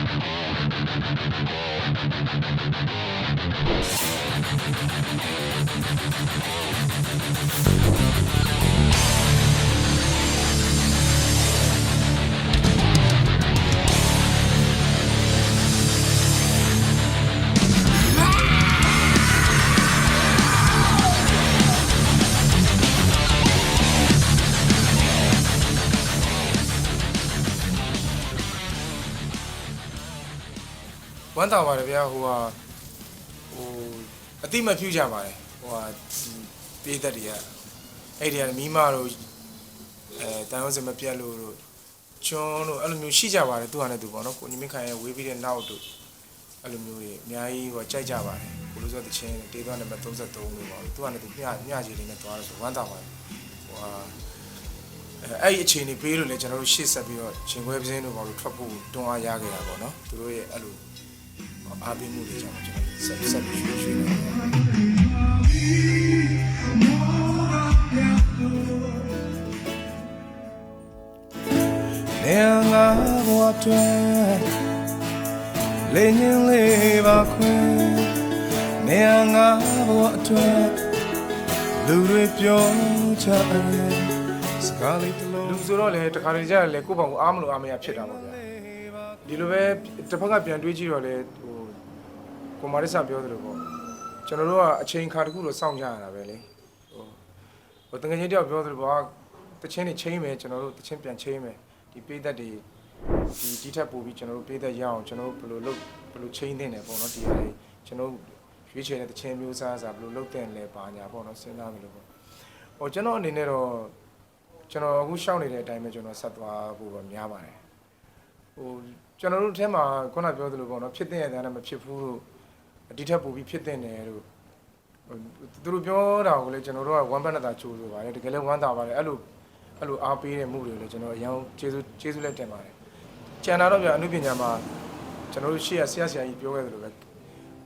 よし! ဝမ်းသာပါတယ်ဗျာဟိုဟာဟိုအတိမဖြူကြပါတယ်ဟိုဟာဒီပေးသက်တွေကအဲ့ဒီကမိမတို့အဲတန်ရုံးစင်မပြတ်လို့တို့ချွန်းတို့အဲ့လိုမျိုးရှိကြပါတယ်သူဟာနဲ့သူပေါ့နော်ကိုညီမခိုင်ရဲ့ဝေးပြီးတဲ့နောက်တို့အဲ့လိုမျိုးတွေအများကြီးဟိုကြိုက်ကြပါတယ်ကိုလိုဆိုတဲ့ချင်းတေးသွားနံပါတ်33လို့ပေါ့သူဟာနဲ့သူမျှမျှကြီးလေးနဲ့သွားလို့ဆိုဝမ်းသာပါတယ်ဟိုဟာအဲအဲ့ဒီအချိန်ကြီးပေးလို့လေကျွန်တော်တို့ရှေ့ဆက်ပြီးတော့ရှင်ခွဲပစင်းတို့ပေါ့လို့ထွက်ဖို့တွန်းအားရခဲ့တာပေါ့နော်သူတို့ရဲ့အဲ့လို အားပေးမှုတွေကြောင့်ကျွန်တော်ဆက်ဆက်ပြီးရွှေ့ရွှေ့နေနေငါဘဝတွင်လေညင်လေးပါခွင်နေငါဘဝတွင်လူတွေပြောချတယ်စကားလေးတစ်လုံးလူဆိုတော့လေတခါတလေကြာလေကိုယ့်ဘောင်ကိုအားမလို့အားမရဖြစ်တာပေါ့ဗျာဒီလိုပဲတစ်ဖက်ကပြန်တွေးကြည့်တော့လေဟို ကိုမာရစ်ဆာပြောသလိုပေါ့ကျွန်တော်တို့ကအချိန်ခါတစ်ခုလို့စောင့်ကြရတာပဲလေဟိုဟိုတကယ်ချင်းတယောက်ပြောသလိုပေါ့တချင်းနေချင်းမယ်ကျွန်တော်တို့တချင်းပြန်ချင်းမယ်ဒီပေးသက်တွေဒီဒီထက်ပိုပြီးကျွန်တော်တို့ပေးသက်ရအောင်ကျွန်တော်တို့ဘယ်လိုလုပ်ဘယ်လိုချင်းသင့်တယ်ပေါ့နော်ဒီဟာတွေကျွန်တော်ရွေးချယ်တဲ့တချင်းမျိုးစားစားဘယ်လိုလုပ်တဲ့လဲပါညာပေါ့နော်စဉ်းစားမယ်လို့ပေါ့ဟိုကျွန်တော်အနေနဲ့တော့ကျွန်တော်အခုရှောက်နေတဲ့အတိုင်းပဲကျွန်တော်ဆက်သွားဖို့ပဲများပါတယ်ဟိုကျွန်တော်တို့ထဲမှာခုနပြောသလိုပေါ့နော်ဖြစ်တဲ့ရတဲ့နဲ့မဖြစ်ဘူးလို့ ဒီထက်ပိုပြီးဖြစ်တဲ့တယ်လို့ဟိုသူတို့ပြောတာကိုလည်းကျွန်တော်တို့ကဝမ်းပန်းနဲ့သာကြိုးဆိုပါတယ်တကယ်လည်းဝမ်းသာပါတယ်အဲ့လိုအဲ့လိုအားပေးတဲ့မှုတွေလည်းကျွန်တော်အရင်ကျေးဇူးကျေးဇူးလက်တင်ပါတယ်ကျန်တာတော့ပြအနုပညာမှာကျွန်တော်တို့ရှေ့ရဆရာဆရာကြီးပြောခဲ့သလိုပဲ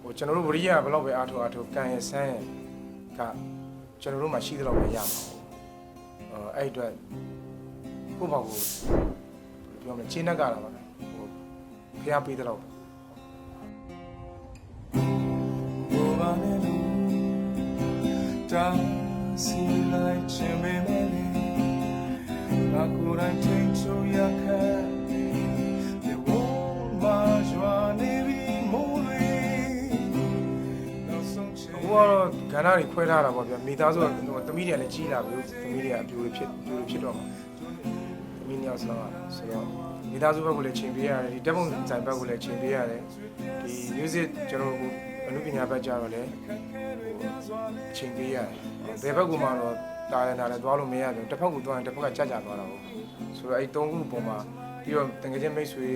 ဟိုကျွန်တော်တို့ဝရိယဘယ်လောက်ပဲအားထုတ်အားထုတ်ကံရဲ့ဆန်းရဲ့ကကျွန်တော်တို့မှာရှိသလောက်ပဲရမှာပေါ့အဲ့အတွက်ကိုယ့်ဘောက်ကိုပြောမယ်ချင်းနှက်ကြတာပါဟိုဖျားပေးတဲ့တော့ဘော တာစီလိုက်ချင်ပေမဲ့လေငါကိုယ်တိုင်ထိန်ချုံရခဲ့ဒီဝမာဂျွာနေပြီမိုးလေနောက်ဆုံးချင်ဟိုကတော့ကဏ္ဍတွေခွဲထားတာပေါ့ဗျာမိသားစုကဟိုသမီးတွေကလည်းကြီးလာပြီသမီးတွေကအပြိုတွေဖြစ်ပြိုတွေဖြစ်တော့မှာမင်းရောက်ဆောင်ရဆိုတော့မိသားစုဘက်ကိုလည်းချိန်ပေးရတယ်ဒီဓာတ်ပုံဆိုင်ဘက်ကိုလည်းချိန်ပေးရတယ်ဒီ music ကျွန်တော်တို့အနုပညာဘက်ကြတော့လည်းဟို ချိန်ပေးရတယ်ဘယ်ဘက်ကမှတော့တာရတာလည်းသွားလို့မရဘူးတစ်ဖက်ကသွားရင်တစ်ဖက်ကကြာကြာသွားတာပေါ့ဆိုတော့အဲ့သုံးခုပုံမှာပြီးတော့တကယ်ချင်းမိတ်ဆွေ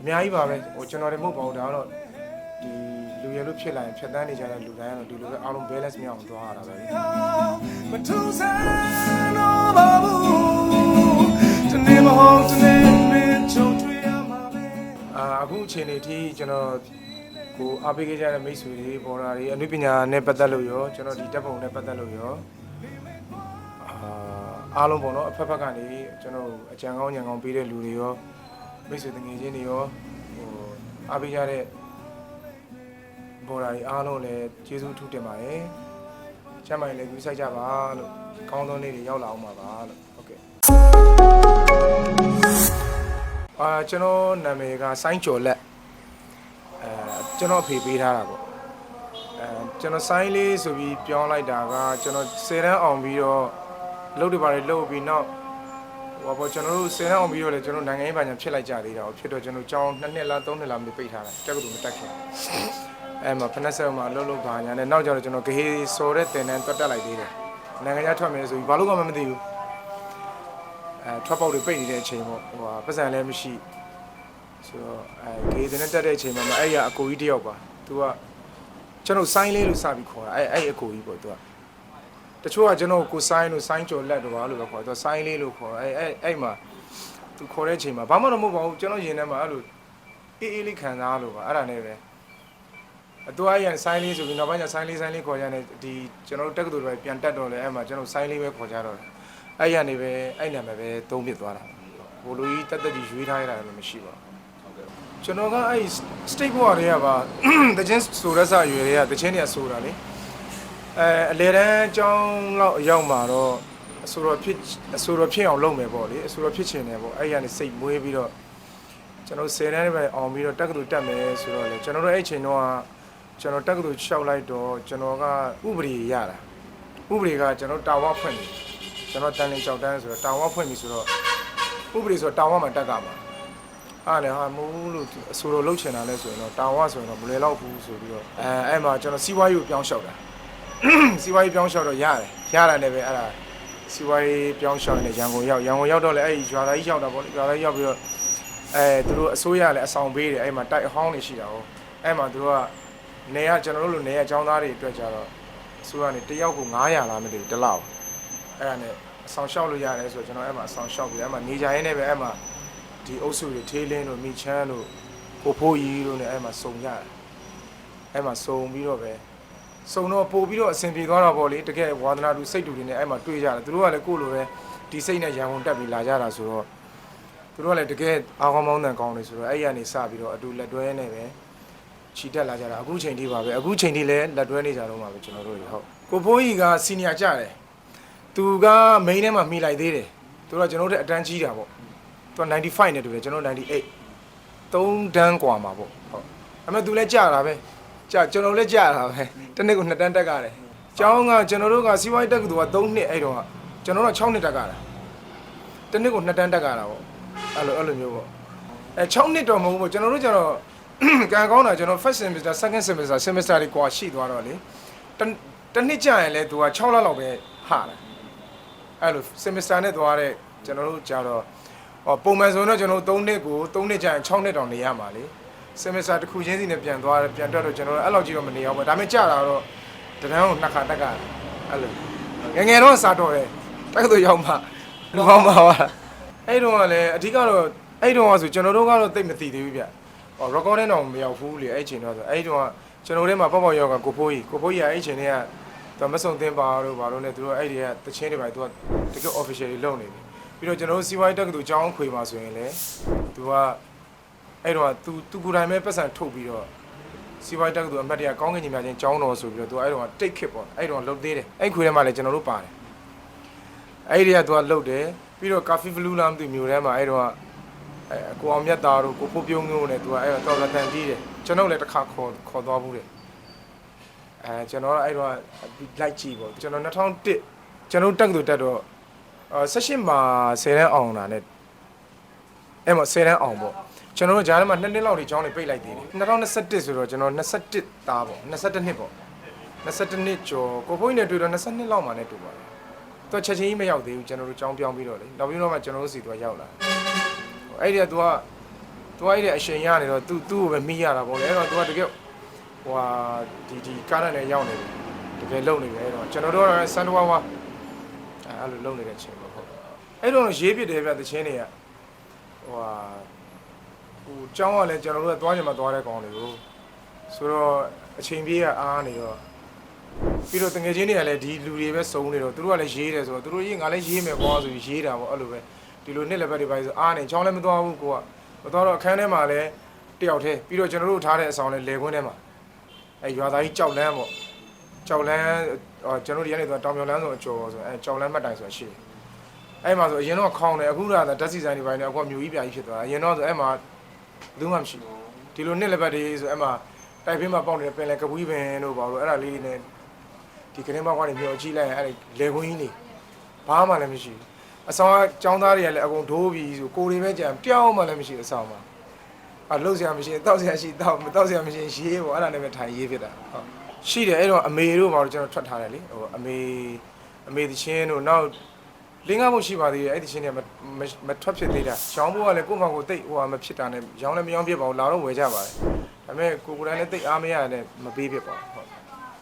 အများကြီးပါပဲဟိုကျွန်တော်တွေမဟုတ်ပါဘူးဒါကတော့ဒီလူရလို့ဖြစ်လာရင်ဖြတ်တန်းနေကြတဲ့လူတိုင်းကတော့ဒီလိုပဲအားလုံး balance မြောက်အောင်သွားရတာပဲမထူးဆန်းတော့ပါဘူးတနေ့မဟုတ်တနေ့မင်းချုံတွေ့ရမှာပဲအာအခုအချိန်လေးထိကျွန်တော် ကိုအားပေးခဲ့ကြတဲ့မိတ်ဆွေတွေပေါ်လာတွေအနုပညာနဲ့ပတ်သက်လို့ရောကျွန်တော်ဒီတပ်ပုံနဲ့ပတ်သက်လို့ရောအာအားလုံးပေါ့နော်အဖက်ဖက်ကနေကျွန်တော်အကြံကောင်းဉာဏ်ကောင်းပေးတဲ့လူတွေရောမိတ်ဆွေတငယ်ချင်းတွေရောဟိုအားပေးကြတဲ့ပေါ်လာတွေအားလုံးလည်းကျေးဇူးထူးတင်ပါတယ်ချမ်းမိုင်လည်းယူဆိုင်ကြပါလို့ကောင်းသောနေ့တွေရောက်လာအောင်ပါပါလို့ဟုတ်ကဲ့အာကျွန်တော်နာမည်ကစိုင်းကျော်လက်အဲ ကျွန်တော်အဖေပေးထားတာပေါ့အဲကျွန်တော်စိုင်းလေးဆိုပြီးပြောင်းလိုက်တာကကျွန်တော်10တန်းအောင်ပြီးတော့လုပ်တွေပါတယ်လုပ်ပြီးနောက်ဟိုပေါ့ကျွန်တော်တို့10တန်းအောင်ပြီးတော့လေကျွန်တော်နိုင်ငံရေးဘာညာဖြစ်လိုက်ကြသေးတာပေါ့ဖြစ်တော့ကျွန်တော်ကြောင်း2နှစ်လား3နှစ်လားမပိတ်ထားတာတက်ကတူမတက်ခင်အဲမှာဖနက်ဆက်မှာလှုပ်လှုပ်ဘာညာနဲ့နောက်ကျတော့ကျွန်တော်ဂဟေးစော်တဲ့တင်တန်းတွတ်တက်လိုက်သေးတယ်နိုင်ငံခြားထွက်မယ်ဆိုပြီးဘာလို့မှမသိဘူးအဲထွက်ပေါက်တွေပိတ်နေတဲ့အချိန်ပေါ့ဟိုဟာပတ်စံလည်းမရှိ ဆိုတော့အဲဂေးတဲ့တက်တဲ့အချိန်မှာအဲ့ရအကိုကြီးတယောက်ပါသူကကျွန်တော်ဆိုင်းလေးလို့စပြီးခေါ်တာအဲ့အဲ့အကိုကြီးပေါ့သူကတချို့ကကျွန်တော်ကိုဆိုင်းလို့ဆိုင်းကြော်လက်တော့ဘာလို့ပဲခေါ်သူကဆိုင်းလေးလို့ခေါ်အဲ့အဲ့အဲ့မှာသူခေါ်တဲ့အချိန်မှာဘာမှတော့မဟုတ်ပါဘူးကျွန်တော်ရင်ထဲမှာအဲ့လိုအေးအေးလေးခံစားလို့ပါအဲ့ဒါနဲ့ပဲအတူအရန်ဆိုင်းလေးဆိုပြီးနောက်ပိုင်းကျဆိုင်းလေးဆိုင်းလေးခေါ်ကြတယ်ဒီကျွန်တော်တို့တက္ကသိုလ်တွေပြန်တက်တော့လေအဲ့မှာကျွန်တော်ဆိုင်းလေးပဲခေါ်ကြတော့တယ်အဲ့ရနေပဲအဲ့နာမည်ပဲသုံးပြသွားတာဘိုလိုကြီးတက်တက်ကြီးရွေးထားရတာလည်းမရှိပါဘူးဟုတ် ကဲ့ချကျွန်တော်ကအဲ့ state ဘဝတွေကပါတချင်းဆိုရက်စရွယ်တွေကတချင်းတွေကဆိုတာလေအဲအလေတန်းအကြောင်းလောက်အရောက်မှာတော့အဆိုတော်ဖြစ်အဆိုတော်ဖြစ်အောင်လုပ်မယ်ပေါ့လေအဆိုတော်ဖြစ်ချင်တယ်ပေါ့အဲ့ဒီကနေစိတ်မွေးပြီးတော့ကျွန်တော်10တန်းပဲအောင်ပြီးတော့တက္ကသိုလ်တက်မယ်ဆိုတော့လေကျွန်တော်တို့အဲ့ချိန်တော့ကျွန်တော်တက္ကသိုလ်လျှောက်လိုက်တော့ကျွန်တော်ကဥပဒေရတာဥပဒေကကျွန်တော်တာဝဖွင့်တယ်ကျွန်တော်တန်လင်းကြောက်တန်းဆိုတော့တာဝဖွင့်ပြီဆိုတော့ဥပဒေဆိုတော့တာဝမှာတက်ကမှာ အားလည်းဟာမိုးလို့အဆိုတော်လှုပ်ချင်တာလဲဆိုရင်တော့တာဝဆိုရင်တော့မလွယ်တော့ဘူးဆိုပြီးတော့အဲအဲ့မှာကျွန်တော်စီးပွားရေးကိုပြောင်းလျှောက်တာစီးပွားရေးပြောင်းလျှောက်တော့ရတယ်ရတာနဲ့ပဲအဲ့ဒါစီးပွားရေးပြောင်းလျှောက်နေရန်ကုန်ရောက်ရန်ကုန်ရောက်တော့လေအဲ့ဒီရွာသားကြီးရောက်တာပေါ့လေရွာသားကြီးရောက်ပြီးတော့အဲသူတို့အစိုးရလည်းအဆောင်ပေးတယ်အဲ့မှာတိုက်အဟောင်းနေရှိတာဟုတ်အဲ့မှာသူတို့ကနေရကျွန်တော်တို့လိုနေရအကြောင်းသားတွေအတွက်ကြတော့အစိုးရနေတယောက်ကို900လားမသိဘူးတစ်လောက်အဲ့ဒါနဲ့အဆောင်လျှောက်လို့ရတယ်ဆိုတော့ကျွန်တော်အဲ့မှာအဆောင်လျှောက်ပြီးအဲ့မှာနေကြရင်းနဲ့ပဲအဲ့မှာ ဒီအုပ်စုတွေထေးလင်းတို့မိချမ်းတို့ကိုဖိုးကြီးတို့ ਨੇ အဲ့မှာစုံကြတယ်အဲ့မှာစုံပြီးတော့ပဲစုံတော့ပို့ပြီးတော့အဆင်ပြေသွားတော့ဗောလေတကယ်ဝါသနာတူစိတ်တူတွေ ਨੇ အဲ့မှာတွေ့ကြတယ်သူတို့ကလည်းကိုယ့်လိုပဲဒီစိတ်နဲ့ရန်ကုန်တက်ပြီးလာကြတာဆိုတော့သူတို့ကလည်းတကယ်အာကောင်းမောင်းတန်ကောင်းနေဆိုတော့အဲ့ရနေစပြီးတော့အတူလက်တွဲနေပဲခြိတက်လာကြတာအခုချိန်ထိပါပဲအခုချိန်ထိလည်းလက်တွဲနေကြတော့မှာပဲကျွန်တော်တို့တွေဟုတ်ကိုဖိုးကြီးကစီနီယာကြတယ်သူကမိန်းထဲမှာမိလိုက်သေးတယ်သူကကျွန်တော်တို့အတန်းကြီးတာဗော သူက95နဲ့တူတယ်ကျွန်တော်98 3တန်းกว่าမှာပေါ့ဟုတ်အမေသူလည်းကြာတာပဲကြာကျွန်တော်လည်းကြာတာပဲတစ်နှစ်ကို2တန်းတက်ရတယ်ကျောင်းကကျွန်တော်တို့ကစီးပွားရေးတက္ကသိုလ်က3နှစ်အဲ့တော့ကကျွန်တော်တို့က6နှစ်တက်ကြတာတစ်နှစ်ကို2တန်းတက်ကြတာပေါ့အဲ့လိုအဲ့လိုမျိုးပေါ့အဲ6နှစ်တော့မဟုတ်ဘူးပေါ့ကျွန်တော်တို့ကျတော့ ကံကောင်းတာကျွန်တော် first semester second semester semester တွေกว่าရှိသွားတော့လေတစ်တစ်နှစ်ကြာရင်လည်းသူက6လလောက်ပဲဟာတာအဲ့လို semester နဲ့သွားတဲ့ကျွန်တော်တို့ကြာတော့ ဟောပုံမှန်ဆိုရင်တော့ကျွန်တော်တို့3နှစ်ကို3နှစ်ကြာရင်6နှစ်တောင်နေရမှာလေ semester တစ်ခုချင်းစီနဲ့ပြန်သွားတယ်ပြန်တက်တော့ကျွန်တော်တို့အဲ့လောက်ကြီးတော့မနေအောင်ပေါ့ဒါပေမဲ့ကြာတာတော့တန်းကိုနှစ်ခါတက်ကအဲ့လိုငယ်ငယ်တော့စားတော့တယ်တက်ကတူရောက်မှလူပေါင်းပါပါအဲ့တော့ကလည်းအဓိကတော့အဲ့တော့ကဆိုကျွန်တော်တို့ကတော့တိတ်မသိသေးဘူးဗျဟော recording တော့မရောက်ဘူးလေအဲ့ချိန်တော့ဆိုအဲ့တော့ကကျွန်တော်တို့မှာပေါ့ပေါ့ရောက်ကကိုဖိုးကြီးကိုဖိုးကြီးကအဲ့ချိန်တွေကသူမဆုံသင်းပါတို့ဘာလို့လဲသူတို့အဲ့ဒီကတချင်းတွေပါသူကတကယ် official တွေလုပ်နေတယ် ပြီးတော့ကျွန်တော်တို့စီဝိုင်းတက္ကသိုလ်ကျောင်းခွေမှာဆိုရင်လည်းသူကအဲ့တော့သူသူကိုယ်တိုင်ပဲပတ်စံထုတ်ပြီးတော့စီဝိုင်းတက္ကသိုလ်အမှတ်တရကောင်းကင်ကြီးများချင်းကျောင်းတော်ဆိုပြီးတော့သူအဲ့တော့တိတ်ခစ်ပေါ့အဲ့တော့လှုပ်သေးတယ်အဲ့ခွေထဲမှာလည်းကျွန်တော်တို့ပါတယ်အဲ့ဒီကသူကလှုပ်တယ်ပြီးတော့ကာဖီဘလူးလားမသိမျိုးထဲမှာအဲ့တော့အဲကိုအောင်မြတ်သားတို့ကိုဖိုးပြုံးမျိုးနဲ့သူကအဲ့တော့တော်ရတန်ကြီးတယ်ကျွန်တော်လည်းတစ်ခါခေါ်ခေါ်သွားဘူးတယ်အဲကျွန်တော်ကအဲ့တော့လိုက်ကြည့်ပေါ့ကျွန်တော်2001ကျွန်တော်တက္ကသိုလ်တက်တော့ ဆက်ရှင်မှာ10တန်းအောင်တာနဲ့အဲ့မှာ10တန်းအောင်ပေါ့ကျွန်တော်တို့ဂျားထဲမှာ2နှစ်လောက်နေကျောင်းနေပိတ်လိုက်သေးတယ်2021ဆိုတော့ကျွန်တော်21သားပေါ့22နှစ်ပေါ့22နှစ်ကျော်ကိုဖုန်းနဲ့တွေ့တော့22လောက်မှလည်းတူပါတယ်သူကချက်ချင်းကြီးမရောက်သေးဘူးကျွန်တော်တို့ကြောင်းပြောင်းပြီးတော့လေနောက်ပြီးတော့မှကျွန်တော်တို့စီသူကရောက်လာအဲ့ဒီကသူကသူကအဲ့ဒီအရှင်ရနေတော့သူသူ့ကိုပဲမိရတာပေါ့လေအဲ့တော့သူကတကယ်ဟွာဒီဒီကားနဲ့ရောက်နေတယ်တကယ်လုံနေတယ်အဲ့တော့ကျွန်တော်တို့ကစန်တဝါဝါ အဲ့လိုလုပ်နေတဲ့အချိန်ပေါ့ဟုတ်အဲ့တော့ရေးပြတယ်ဗျတချင်းတွေကဟိုဟာဟိုကျောင်းကလည်းကျွန်တော်တို့ကသွားကြမှာသွားတဲ့ကောင်တွေကိုဆိုတော့အချိန်ပြေးကအားနေတော့ပြီးတော့တငယ်ချင်းတွေကလည်းဒီလူတွေပဲစုံနေတော့သူတို့ကလည်းရေးတယ်ဆိုတော့သူတို့ရေးငါလည်းရေးမယ်ကွာဆိုပြီးရေးတာပေါ့အဲ့လိုပဲဒီလိုနှစ်လက်ပတ်တွေပါဆိုအားနေကျောင်းလည်းမသွားဘူးကိုကမသွားတော့အခန်းထဲမှာလည်းတယောက်တည်းပြီးတော့ကျွန်တော်တို့ထားတဲ့အဆောင်လည်းလေခွင်းထဲမှာအဲရွာသားကြီးကြောက်လန်းပေါ့ ကြောက်လန်းဟောကျွန်တော်ဒီကနေတော့တောင်မြောင်လန်းဆိုအကျော်ဆိုအဲကြောက်လန်းမှတ်တိုင်ဆိုတာရှိတယ်အဲ့မှာဆိုအရင်တော့ခေါင်းတယ်အခုတော့ဓာတ်စီဆိုင်တွေပိုင်းနဲ့အခုကမြို့ကြီးပြကြီးဖြစ်သွားတာအရင်တော့ဆိုအဲ့မှာဘယ်သူမှမရှိဘူးဒီလိုနှစ်လက်ပတ်တွေဆိုအဲ့မှာတိုက်ဖင်းမှာပေါက်နေတဲ့ပင်လယ်ကပူးပင်တို့ပါလို့အဲ့ဒါလေးတွေနဲ့ဒီကရင်ဘောက်ကနေမြော်ကြည့်လိုက်ရင်အဲ့ဒီလေခွင်းကြီးနေဘာမှလည်းမရှိဘူးအဆောင်ကចောင်းသားတွေကလည်းအကုန်ဒိုးပြီးဆိုကိုယ်တွေပဲကြံတယောက်မှလည်းမရှိအဆောင်မှာ အလှုပ်ရှားမရှိတောက်ရှားရှိတောက်မတောက်ရှားမရှိရေးပေါ့အဲ့ဒါနဲ့ပဲထိုင်ရေးဖြစ်တာဟုတ်ရှိတယ်အဲ့တော့အမေတို့ဘာလို့ကျွန်တော်ထွက်ထားတယ်လေဟိုအမေအမေတချင်းတို့နောက်လင်းကားမှုရှိပါသေးတယ်အဲ့ဒီချင်းတွေကမမမထွက်ဖြစ်သေးတာရောင်းဖို့ကလည်းကိုယ့်ဘာကိုယ်တိတ်ဟိုဟာမဖြစ်တာနဲ့ရောင်းလည်းမရောင်းဖြစ်ပါဘူးလာတော့ဝယ်ကြပါတယ်ဒါပေမဲ့ကိုယ်ကိုယ်တိုင်လည်းတိတ်အားမရတဲ့မပေးဖြစ်ပါဘူးဟုတ်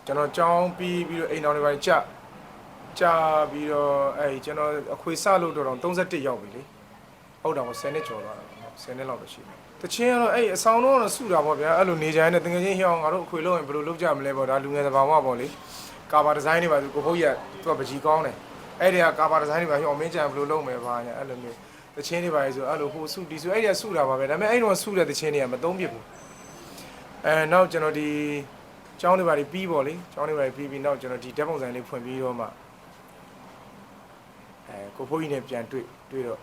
ကျွန်တော်ကြောင်းပြီးပြီးတော့အိမ်တော်တွေပိုင်းကြကြပြီးတော့အဲ့ကျွန်တော်အခွေစလို့တော့31ရောက်ပြီလေဟုတ်တော့10နှစ်ကျော်သွားတာဟုတ်10နှစ်လောက်တော့ရှိတယ် တချင်းကတော့အဲ့အဆောင်တော့စုတာပေါ့ဗျာအဲ့လိုနေကြတဲ့တကယ်ချင်းဟျောင်းငါတို့အခွေလို့ရင်ဘယ်လိုလုပ်ကြမလဲပေါ့ဒါလူငယ်သဘာဝပေါ့လေကာဘာဒီဇိုင်းတွေပါသူကိုဖို့ကြီးကသူကပကြီးကောင်းတယ်အဲ့ဒီကကာဘာဒီဇိုင်းတွေပါဟျောင်းမင်းကြံဘယ်လိုလုပ်မယ်ပါညာအဲ့လိုမျိုးတချင်းတွေပါလေဆိုအဲ့လိုဟိုစုဒီဆိုအဲ့ဒီကစုတာပါပဲဒါပေမဲ့အဲ့တော့စုတဲ့တချင်းတွေကမသုံးဖြစ်ဘူးအဲနောက်ကျွန်တော်ဒီကျောင်းတွေပါလေပြီးပေါ့လေကျောင်းတွေပါလေပြီးပြီးနောက်ကျွန်တော်ဒီဓာတ်ပုံစံလေးဖွင့်ပြီးတော့မှအဲကိုဖိုးကြီးနဲ့ပြန်တွေ့တွေ့တော့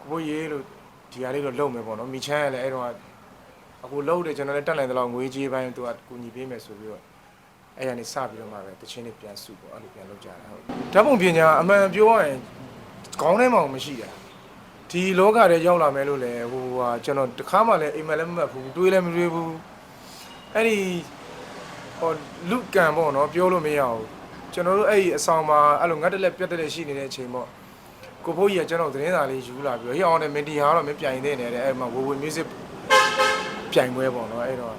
ကိုဖိုးကြီးလို့ ဒီဟာလေးတော့လုံမယ်ပေါ့နော်မိချမ်းကလည်းအဲ့တော့အခုလုံတယ်ကျွန်တော်လည်းတက်နိုင်တဲ့လောက်ငွေကြေးပိုင်းသူကကူညီပေးမယ်ဆိုပြီးတော့အဲ့ရနေစပြီးတော့မှပဲတချင်းတွေပြန်စုပေါ့အဲ့လိုပြန်လုပ်ကြတာဟုတ်ဓာတ်ပုံပညာအမှန်ပြောရရင်ခေါင်းထဲမှာမရှိတာဒီလောကထဲရောက်လာမယ်လို့လည်းဟိုဟာကျွန်တော်တခါမှလည်းအိမ်မက်လည်းမမှတ်ဘူးတွေးလည်းမတွေးဘူးအဲ့ဒီဟိုလူကံပေါ့နော်ပြောလို့မရဘူးကျွန်တော်တို့အဲ့ဒီအဆောင်မှာအဲ့လိုငတ်တက်လက်ပြတ်တက်လက်ရှိနေတဲ့အချိန်ပေါ့ ကိုဖိုးကြီးကကျွန်တော်သတင်းစာလေးယူလာပြီးတော့ဟေ့အောင်နဲ့မင်တီဟာတော့မပြိုင်နေတယ်တဲ့အဲ့မှာဝဝ music ပြိုင်ပွဲပေါ့နော်အဲ့တော့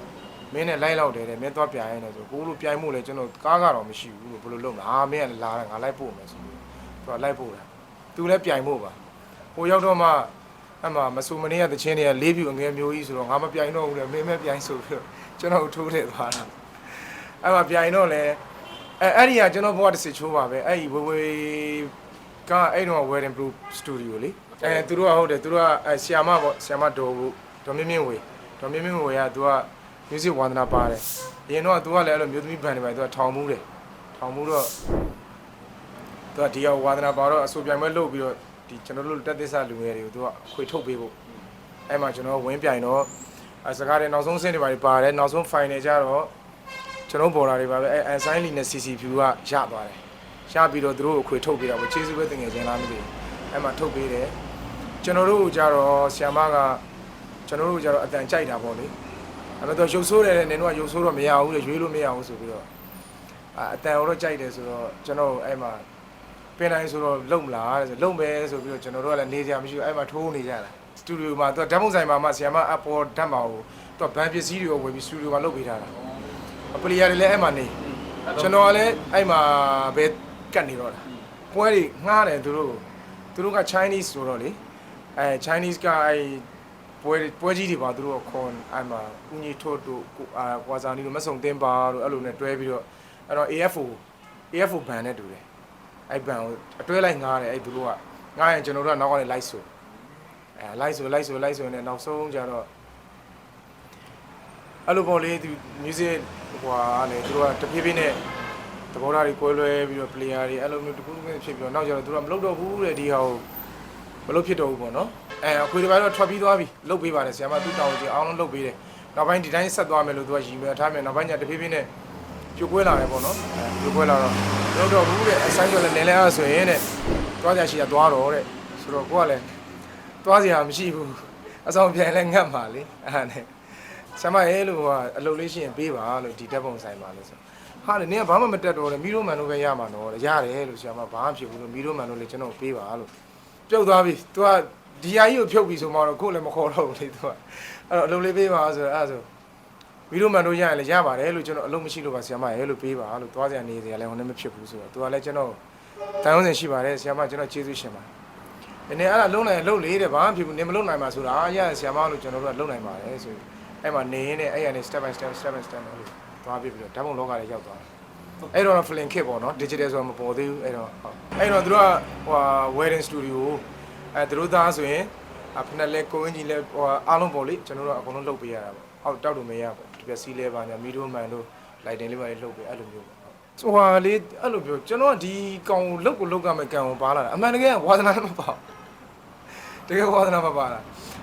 မင်းနဲ့လိုက်လောက်တယ်တဲ့မင်းသွားပြိုင်ရတယ်ဆိုကိုလိုပြိုင်မှုလဲကျွန်တော်ကားကတော့မရှိဘူးလို့ဘယ်လိုလုပ်မလဲဟာမင်းကလာတယ်ငါလိုက်ပို့မယ်ဆိုပြီးတော့လိုက်ပို့တာသူလည်းပြိုင်ဖို့ပါဟိုရောက်တော့မှအမှမဆူမနေရတဲ့ချင်းတွေကလေးပြူအငယ်မျိုးကြီးဆိုတော့ငါမပြိုင်တော့ဘူးလေမင်းမပြိုင်ဆိုပြီးတော့ကျွန်တော်ထိုးထည့်သွားတာအဲ့မှာပြိုင်တော့လေအဲအဲ့ဒီကကျွန်တော်ဘဝတစ်စစ်ချိုးပါပဲအဲ့ဒီဝေဝေ ကအဲ့တော့ Wedding Blue Studio လေအဲသူတို့ကဟုတ်တယ်သူတို့ကအဲဆီယာမပေါ့ဆီယာမဒေါ်ဘူးဒေါ်မင်းမင်းဝေဒေါ်မင်းမင်းဝေကသူက music ဝန္ဒနာပါတယ်အရင်တော့သူကလည်းအဲ့လိုမျိုးသမီးဘန်တွေပဲသူကထောင်မှုတယ်ထောင်မှုတော့သူကဒီရောက်ဝါသနာပါတော့အဆိုပြိုင်ပွဲလုပ်ပြီးတော့ဒီကျွန်တော်တို့တက်သစ္စာလူငယ်တွေကိုသူကခွေထုတ်ပေးဖို့အဲ့မှာကျွန်တော်ဝင်းပြိုင်တော့အဲစကားတွေနောက်ဆုံးဆင်းတွေပါပါတယ်နောက်ဆုံး final ကြတော့ကျွန်တော်ဘော်လာတွေပါပဲအဲအန်ဆိုင်လီနဲ့ CCP ကရသွားတယ် ရပြီးတော့သူတို့ကိုခွေထုတ်ပေးတာပေါ့ခြေစုပဲတင်ငယ်ချင်းလားမသိဘူးအဲ့မှာထုတ်ပေးတယ်ကျွန်တော်တို့ကြတော့ဆီယမကကျွန်တော်တို့ကြတော့အတန်ကြိုက်တာပေါ့လေအဲ့တော့ရုပ်ဆိုးတယ်နင်တို့ကရုပ်ဆိုးတော့မရဘူးလေရွေးလို့မရဘူးဆိုပြီးတော့အာအတန်တော့ကြိုက်တယ်ဆိုတော့ကျွန်တော်အဲ့မှာပင်တိုင်းဆိုတော့လုံမလားတဲ့ဆိုလုံမယ်ဆိုပြီးတော့ကျွန်တော်တို့ကလည်းနေကြမရှိဘူးအဲ့မှာထိုးနေကြတာစတူဒီယိုမှာသူကဓာတ်ပုံဆိုင်မှာမှဆီယမအပေါ်ဓာတ်မှာကိုသူကဘန်ပစ္စည်းတွေကိုဝယ်ပြီးစတူဒီယိုမှာလုပ်ပေးထားတာအပလီယာတွေလည်းအဲ့မှာနေကျွန်တော်ကလည်းအဲ့မှာပဲ ကတ်နေတော့တာပွဲတွေငှားတယ်သူတို့ကိုသူတို့က Chinese ဆိုတော့လေအဲ Chinese ကအဲ့ပွဲပွဲကြီးတွေပါသူတို့ကခွန်အဲ့မှာဦးကြီးထို့တို့ကိုအာကွာစာနီတို့မဆုံသင်းပါတို့အဲ့လိုနဲ့တွဲပြီးတော့အဲ့တော့ AFO AFO ဘန်နဲ့တူတယ်အဲ့ဘန်ကိုအတွဲလိုက်ငားတယ်အဲ့သူတို့ကငားရင်ကျွန်တော်တို့ကနောက်ကနေလိုက်ဆိုအဲလိုက်ဆိုလိုက်ဆိုလိုက်ဆိုနေနောက်ဆုံးကျတော့အဲ့လိုပေါ့လေသူ music ဟွာလေသူတို့ကတဖြည်းဖြည်းနဲ့ သဘောထားတွေကွဲလွဲပြီးတော့ player တွေအဲ့လိုမျိုးတစ်ခုတစ်ခုဖြစ်ပြီးတော့နောက်ကျတော့သူတို့ကမလုပ်တော့ဘူးတဲ့ဒီဟာကိုမလုပ်ဖြစ်တော့ဘူးပေါ့နော်အဲအခွေတစ်ပိုင်းတော့ထွက်ပြီးသွားပြီလုပ်ပေးပါတယ်ဆရာမသူ့တောင်းကြီးအောင်လုံးလုပ်ပေးတယ်နောက်ပိုင်းဒီတိုင်းဆက်သွားမယ်လို့သူကရည်ရွယ်ထားမယ်နောက်ပိုင်းကျတဖြည်းဖြည်းနဲ့ပြိုကွဲလာတယ်ပေါ့နော်အဲပြိုကွဲလာတော့တော့တော့ဘူးတဲ့အဆိုင်ကျော်လည်းနည်းလဲအားဆိုရင်တဲ့သွားကြရှိတာသွားတော့တဲ့ဆိုတော့ကိုကလည်းသွားစရာမရှိဘူးအဆောင်ပြန်လဲငတ်ပါလေအဲ့ဒါနဲ့ဆမရဲလို့ကအလုပ်လေးရှိရင်ပေးပါလို့ဒီတက်ပုံဆိုင်ပါလို့ဆို ဟာလေနင်ကဘာမှမတက်တော့လေမီရိုမန်တို့ပဲရမှာနော်ရတယ်လို့ဆရာမဘာမှဖြစ်ဘူးလို့မီရိုမန်တို့လည်းကျွန်တော်ပေးပါလို့ပြုတ်သွားပြီ तू ကဒီဟာကြီးကိုဖြုတ်ပြီဆိုမှတော့ကိုယ်လည်းမခေါ်တော့ဘူးလေ तू ကအဲ့တော့အလုပ်လေးပေးပါဆိုတော့အဲ့ဒါဆိုဗီဒီယိုမှန်တို့ရရင်လည်းရပါတယ်လို့ကျွန်တော်အလုပ်မရှိလို့ပါဆရာမရဲလို့ပေးပါလို့သွားကြနေစရာလည်းဟိုနဲ့မဖြစ်ဘူးဆိုတော့သူကလည်းကျွန်တော်တန်ရုံးစင်ရှိပါတယ်ဆရာမကျွန်တော်ကျေးဇူးရှင်ပါတယ်ဒီနေ့အဲ့ဒါလုံးနိုင်လုံးလေးတဲ့ဘာမှဖြစ်ဘူးနေမလုံးနိုင်ပါဆိုတာရရဆရာမလို့ကျွန်တော်တို့ကလုံးနိုင်ပါတယ်ဆိုပြီးအဲ့မှာနေရင်းနဲ့အဲ့ရနေ step by step step by step လို့ သွားပြပြီးတော့ဓာတ်ပုံလောကထဲရောက်သွားတယ်အဲ့တော့ flin kit ပေါ့နော် digital ဆိုတာမပေါ်သေးဘူးအဲ့တော့ဟုတ်အဲ့တော့သူတို့ကဟို wedding studio အဲသူတို့သားဆိုရင်အဖက်နဲ့ကိုင်းကြီးလဲဟိုအားလုံးပေါ့လေကျွန်တော်တို့အကုန်လုံးလုပ်ပေးရတာပေါ့အောက်တောက်လို့မရပေါ့ဒီပြစီလဲပါညာမီဒိုမန်တို့ lighting လေးပါလေးလုပ်ပေးအဲ့လိုမျိုးပေါ့ဆိုဟာလေအဲ့လိုပြောကျွန်တော်ကဒီကောင်လုတ်ကိုလုတ်ကမဲ့ကံကိုပါလာတာအမှန်တကယ်ဝါသနာလည်းမပါတကယ်ဝါသနာမပါလာ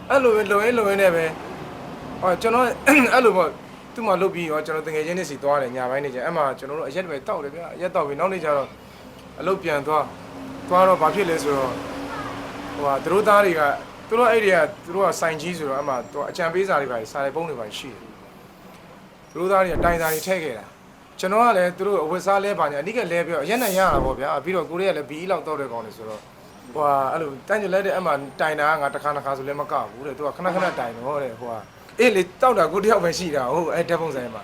အဲ့လိုပဲလုံရင်လုံရင်နဲ့ပဲဟောကျွန်တော်အဲ့လိုပေါ့ သူ့မှာလုတ်ပြီးရောကျွန်တော်တငယ်ချင်းနဲ့စီသွားတယ်ညာပိုင်းနေကျအဲ့မှာကျွန်တော်တို့အရက်တွေတောက်တယ်ဗျာအရက်တောက်ပြီးနောက်နေ့ကျတော့အလုတ်ပြန်သွားသွားတော့ဘာဖြစ်လဲဆိုတော့ဟိုဟာသူတို့သားတွေကသူတို့အဲ့ဒီကသူတို့ကစိုင်ကြီးဆိုတော့အမှသူအကြံပေးစာတွေပါစာတွေပုံးတွေပါရှိတယ်သူတို့သားတွေကတိုင်စာတွေထည့်ခဲ့တာကျွန်တော်ကလည်းသူတို့အဝတ်စားလဲပါညာအနိကလဲပြောအရက်နဲ့ရတာပေါ့ဗျာပြီးတော့ကိုရီးယားလည်းဘီအီလောက်တောက်တဲ့ကောင်တွေဆိုတော့ဟိုဟာအဲ့လိုတန်းကြလက်တဲ့အမှတိုင်တာကငါတစ်ခါတစ်ခါဆိုလည်းမကဘူးတဲ့သူကခဏခဏတိုင်တော့တဲ့ဟိုဟာ အေးလေတောက်တာကိုတယောက်ပဲရှိတာဟုတ်အဲ့ဓာတ်ပုံဆိုင်မှာ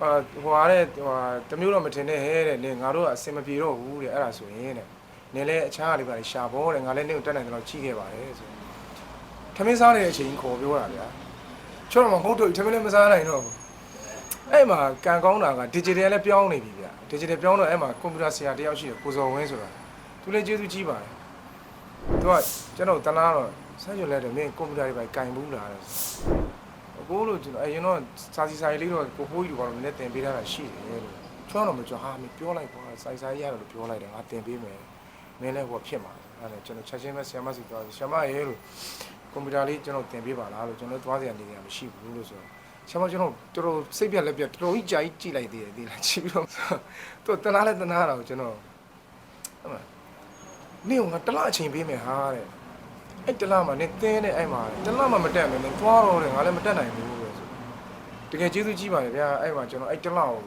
ဟာဟိုဟာတဲ့ဟိုဟာတမျိုးတော့မထင်နဲ့ဟဲတဲ့နင်ငါတို့ကအစင်မပြေတော့ဘူးတဲ့အဲ့ဒါဆိုရင်တဲ့နင်လည်းအခြားလေးပါလေရှာဘောတဲ့ငါလည်းနင့်ကိုတက်နိုင်တယ်လို့ချိခဲ့ပါတယ်ဆိုထမင်းစားနေတဲ့အချိန်ခေါ်ပြောတာဗျာချောတော့မဟုတ်တော့ထမင်းလည်းမစားနိုင်တော့ဘူးအဲ့မှာကန်ကောင်းတာက digital လည်းပြောင်းနေပြီဗျာ digital ပြောင်းတော့အဲ့မှာကွန်ပျူတာဆရာတယောက်ရှိတယ်ကိုစော်ဝင်းဆိုတာသူလည်းကျေးဇူးကြီးပါတယ်သူကကျွန်တော်တလားတော့ ဆက်ရွက်လက်တယ်မင်းကွန်ပျူတာတွေပဲကင်ဘူးလားတဲ့အကိုလို့ကျွန်တော်အရင်တော့စာစီစာရေးလေးတော့ကိုဖိုးကြီးတို့ကတော့နည်းနည်းတင်ပေးထားတာရှိတယ်လို့ကျွမ်းတော့မကျွမ်းဟာမင်းပြောလိုက်ကွာစာစာရေးရတယ်လို့ပြောလိုက်တယ်ငါတင်ပေးမယ်မင်းလည်းဟိုဖြစ်မှာအဲ့ဒါကျွန်တော်ချက်ချင်းပဲဆီယမစီသွားဆီယမရေးလို့ကွန်ပျူတာလေးကျွန်တော်တင်ပေးပါလားလို့ကျွန်တော်သွားစရာနေရာမရှိဘူးလို့ဆိုတော့ဆီယမကျွန်တော်တော်တော်စိတ်ပြက်လက်ပြက်တော်တော်ကြီးကြာကြီးကြည့်လိုက်သေးတယ်ဒီလားကြည့်ပြီးတော့သူတနာလဲတနာတာကိုကျွန်တော်အဲ့မှာနေကငါတစ်လအချိန်ပေးမယ်ဟာတဲ့ အဲ့တစ်လမှနေတင်းတဲ့အဲ့မှာတစ်လမှမတက်မယ်နေသွားတော့တယ်ငါလည်းမတက်နိုင်ဘူးပဲဆိုတကယ်ကျေးဇူးကြီးပါတယ်ဗျာအဲ့မှာကျွန်တော်အဲ့တစ်လကို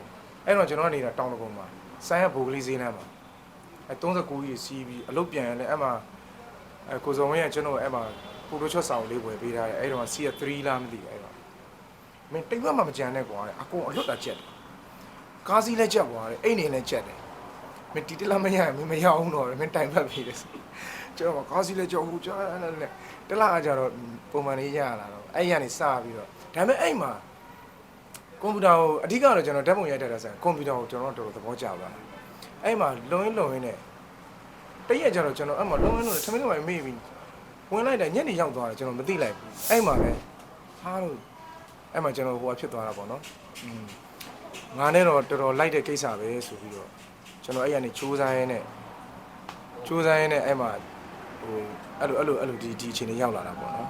အဲ့တော့ကျွန်တော်နေတာတောင်းတကုံမှာဆိုင်းရဘိုကလေးဈေးနှမ်းမှာအဲ့39ကြီးစီးပြီးအလုပ်ပြန်ရလဲအဲ့မှာအဲ့ကိုစုံဝင်းကကျွန်တော်အဲ့မှာပူလိုချော့ဆောင်လေးဝယ်ပေးထားတယ်အဲ့တော့စီးရ3လားမသိဘူးအဲ့တော့မင်းတိတ်မှမကြံနဲ့ကွာတဲ့အကုန်အလွတ်တာချက်တယ်ကားစီးလည်းချက်သွားတယ်အိတ်နေလည်းချက်တယ်မင်းတီတလာမရရင်မင်းမရအောင်တော့မင်းတိုင်ဖတ်ပြီလေ ကျွန်တော်ကားစီလဲကြောက်ဘူးကြာတယ်လေတလားကကြတော့ပုံမှန်လေးရလာတော့အဲ့ရနေစပြီးတော့ဒါပေမဲ့အဲ့မှာကွန်ပျူတာကိုအဓိကတော့ကျွန်တော်ဓာတ်ပုံရိုက်တတ်တာဆိုရင်ကွန်ပျူတာကိုကျွန်တော်တော်တော်သဘောကျပါအဲ့မှာလုံရင်းလုံရင်းနဲ့တရက်ကျတော့ကျွန်တော်အဲ့မှာလုံရင်းလုံထမင်းလုံးမေးပြီးဝင်လိုက်တယ်ညနေရောက်သွားတယ်ကျွန်တော်မသိလိုက်ဘူးအဲ့မှာပဲဟာလို့အဲ့မှာကျွန်တော်ဟိုအဖြစ်သွားတာပေါ့နော်อืมငါနဲ့တော့တော်တော်လိုက်တဲ့ကိစ္စပဲဆိုပြီးတော့ကျွန်တော်အဲ့ရနေစူးစမ်းရင်းနဲ့စူးစမ်းရင်းနဲ့အဲ့မှာ ဟိုအဲ့လိုအဲ့လိုအဲ့လိုဒီဒီအချိန်လေးရောက်လာတာပေါ့နော်